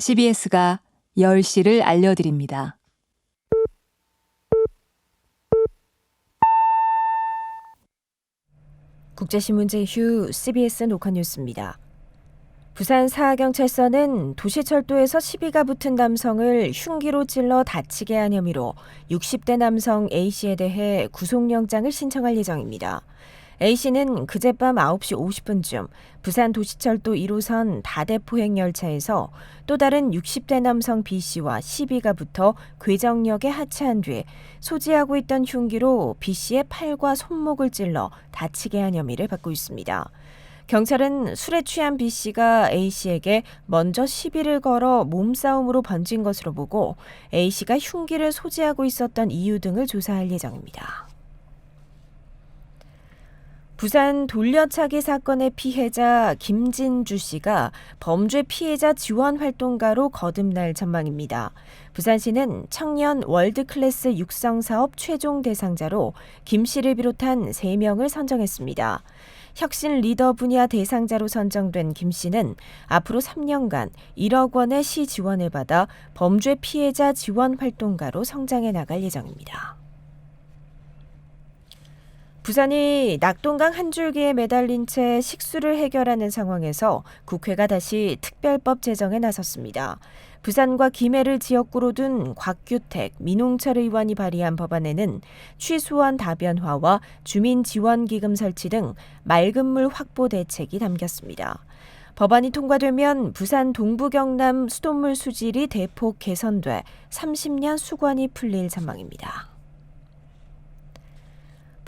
CBS가 10시를 알려드립니다. 국제신문제 휴 CBS 녹화 뉴스입니다. 부산 사하경찰서는 도시철도에서 시비가 붙은 남성을 흉기로 찔러 다치게 한 혐의로 60대 남성 A씨에 대해 구속영장을 신청할 예정입니다. A씨는 그젯밤 9시 50분쯤 부산 도시철도 1호선 다대포행 열차에서 또 다른 60대 남성 B씨와 시비가 붙어 괴정역에 하차한 뒤 소지하고 있던 흉기로 B씨의 팔과 손목을 찔러 다치게 한 혐의를 받고 있습니다. 경찰은 술에 취한 B씨가 A씨에게 먼저 시비를 걸어 몸싸움으로 번진 것으로 보고 A씨가 흉기를 소지하고 있었던 이유 등을 조사할 예정입니다. 부산 돌려차기 사건의 피해자 김진주 씨가 범죄 피해자 지원 활동가로 거듭날 전망입니다. 부산시는 청년 월드클래스 육성 사업 최종 대상자로 김 씨를 비롯한 3명을 선정했습니다. 혁신 리더 분야 대상자로 선정된 김 씨는 앞으로 3년간 1억 원의 시 지원을 받아 범죄 피해자 지원 활동가로 성장해 나갈 예정입니다. 부산이 낙동강 한 줄기에 매달린 채 식수를 해결하는 상황에서 국회가 다시 특별법 제정에 나섰습니다. 부산과 김해를 지역구로 둔 곽규택, 민홍철 의원이 발의한 법안에는 취수원 다변화와 주민지원기금 설치 등 맑은 물 확보 대책이 담겼습니다. 법안이 통과되면 부산 동부 경남 수돗물 수질이 대폭 개선돼 30년 수관이 풀릴 전망입니다.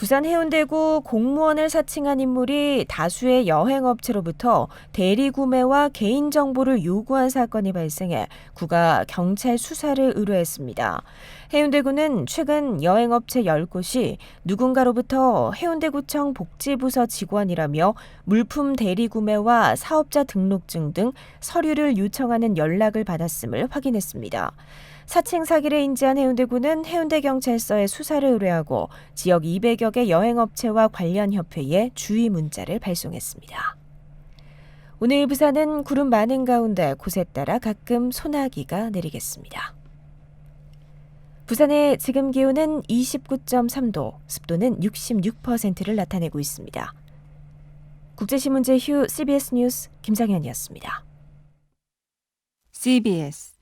부산 해운대구 공무원을 사칭한 인물이 다수의 여행업체로부터 대리 구매와 개인 정보를 요구한 사건이 발생해 구가 경찰 수사를 의뢰했습니다. 해운대구는 최근 여행업체 10곳이 누군가로부터 해운대구청 복지부서 직원이라며 물품 대리 구매와 사업자 등록증 등 서류를 요청하는 연락을 받았음을 확인했습니다. 사칭 사기를 인지한 해운대구는 해운대경찰서에 수사를 의뢰하고 지역 200여 개 여행업체와 관련 협회에 주의 문자를 발송했습니다. 오늘 부산은 구름 많은 가운데 곳에 따라 가끔 소나기가 내리겠습니다. 부산의 지금 기온은 29.3도, 습도는 66%를 나타내고 있습니다. 국제신문제 휴 CBS 뉴스 김상현이었습니다. CBS